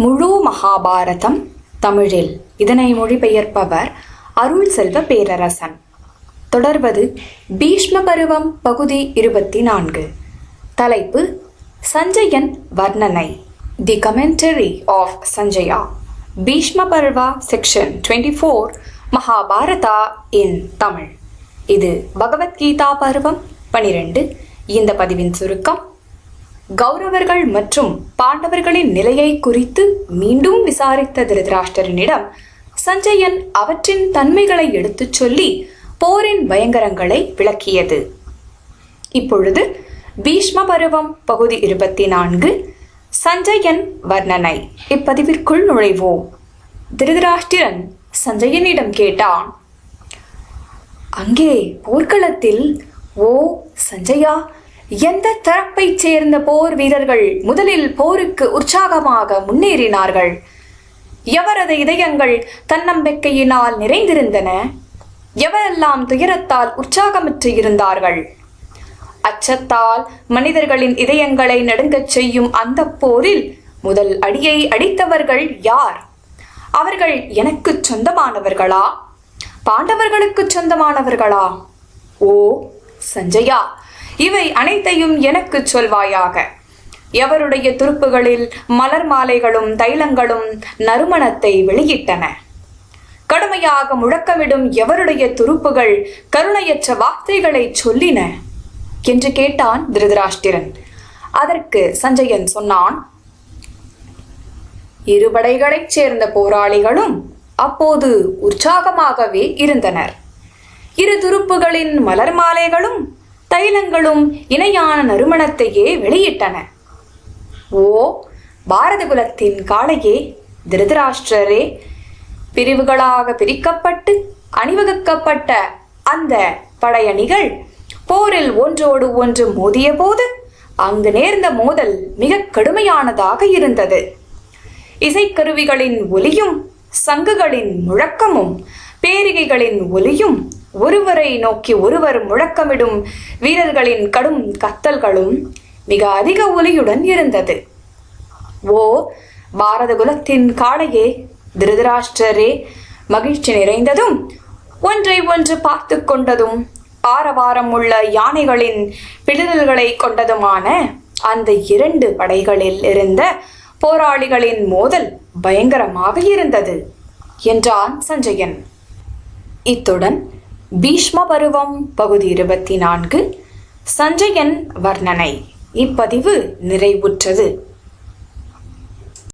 முழு மகாபாரதம் தமிழில். இதனை மொழிபெயர்ப்பவர் அருள் செல்வ பேரரசன். தொடர்வது பீஷ்ம பருவம் பகுதி இருபத்தி நான்கு தலைப்பு சஞ்சயன் வர்ணனை. The commentary of Sanjaya Bhishma Parva section twenty four Mahabharata in Tamil. இது பகவத்கீதா பருவம் பனிரெண்டு. இந்த பதிவின் சுருக்கம் கௌரவர்கள் மற்றும் பாண்டவர்களின் நிலையை குறித்து மீண்டும் விசாரித்த திருதராஷ்டரனிடம் சஞ்சயன் அவற்றின் தன்மைகளை எடுத்துச் சொல்லி போரின் பயங்கரங்களை விளக்கியது. இப்பொழுது பீஷ்ம பருவம் பகுதி இருபத்தி நான்கு சஞ்சயன் வர்ணனை. இப்பதிவிற்குள் நுழைவோம். திருதராஷ்டிரன் சஞ்சயனிடம் கேட்டான் அங்கே போர்க்களத்தில் ஓ சஞ்சயா எந்த தரப்பைச் சேர்ந்த போர் வீரர்கள் முதலில் போருக்கு உற்சாகமாக முன்னேறினார்கள்? எவரது இதயங்கள் தன்னம்பிக்கையினால் நிறைந்திருந்தன? எவரெல்லாம் துயரத்தால் உற்சாகமற்று இருந்தார்கள்? அச்சத்தால் மனிதர்களின் இதயங்களை நடுங்கச் செய்யும் அந்த போரில் முதல் அடியை அடித்தவர்கள் யார்? அவர்கள் எனக்கு சொந்தமானவர்களா? பாண்டவர்களுக்கு சொந்தமானவர்களா? ஓ சஞ்சயா இவை அனைத்தையும் எனக்கு சொல்வாயாக. எவருடைய துருப்புகளில் மலர் மாலைகளும் தைலங்களும் நறுமணத்தை வெளியிட்டன. கடுமையாக முழக்கமிடும் எவருடைய துருப்புகள் கருணையற்ற வார்த்தைகளை சொல்லின? என்று கேட்டான் திருதராஷ்டிரன். அதற்கு சஞ்சயன் சொன்னான் இருபடைகளைச் சேர்ந்த போராளிகளும் அப்போது உற்சாகமாகவே இருந்தனர். இரு துருப்புகளின் மலர் மாலைகளும் தைலங்களும் இணையான நறுமணத்தையே வெளியிட்டன. ஓ பாரத குலத்தின் காளையே திருதராஷ்டிரரே பிரிவுகளாக பிரிக்கப்பட்டு அணிவகுக்கப்பட்ட அந்த படையணிகள் போரில் ஒன்றோடு ஒன்று மோதிய போது அங்கு நேர்ந்த மோதல் மிக கடுமையானதாக இருந்தது. இசைக்கருவிகளின் ஒலியும் சங்குகளின் முழக்கமும் பேரிகைகளின் ஒலியும் ஒருவரை நோக்கி ஒருவர் முழக்கமிடும் வீரர்களின் கடும் கத்தல்களும் மிக அதிக ஒலியுடன் இருந்தது. ஓ பாரத குலத்தின் காளையே திருதராஷ்டரே மகிழ்ச்சி நிறைந்ததும் ஒன்றை ஒன்று பார்த்து கொண்டதும் ஆரவாரம் உள்ள யானைகளின் பிளிதல்களை கொண்டதுமான அந்த இரண்டு படைகளில் இருந்த போராளிகளின் மோதல் பயங்கரமாக இருந்தது என்றான் சஞ்சயன். இத்துடன் பீஷ்ம பருவம் பகுதி இருபத்தி நான்கு சஞ்சயன் வர்ணனை. இப்பதிவு நிறைவுற்றது.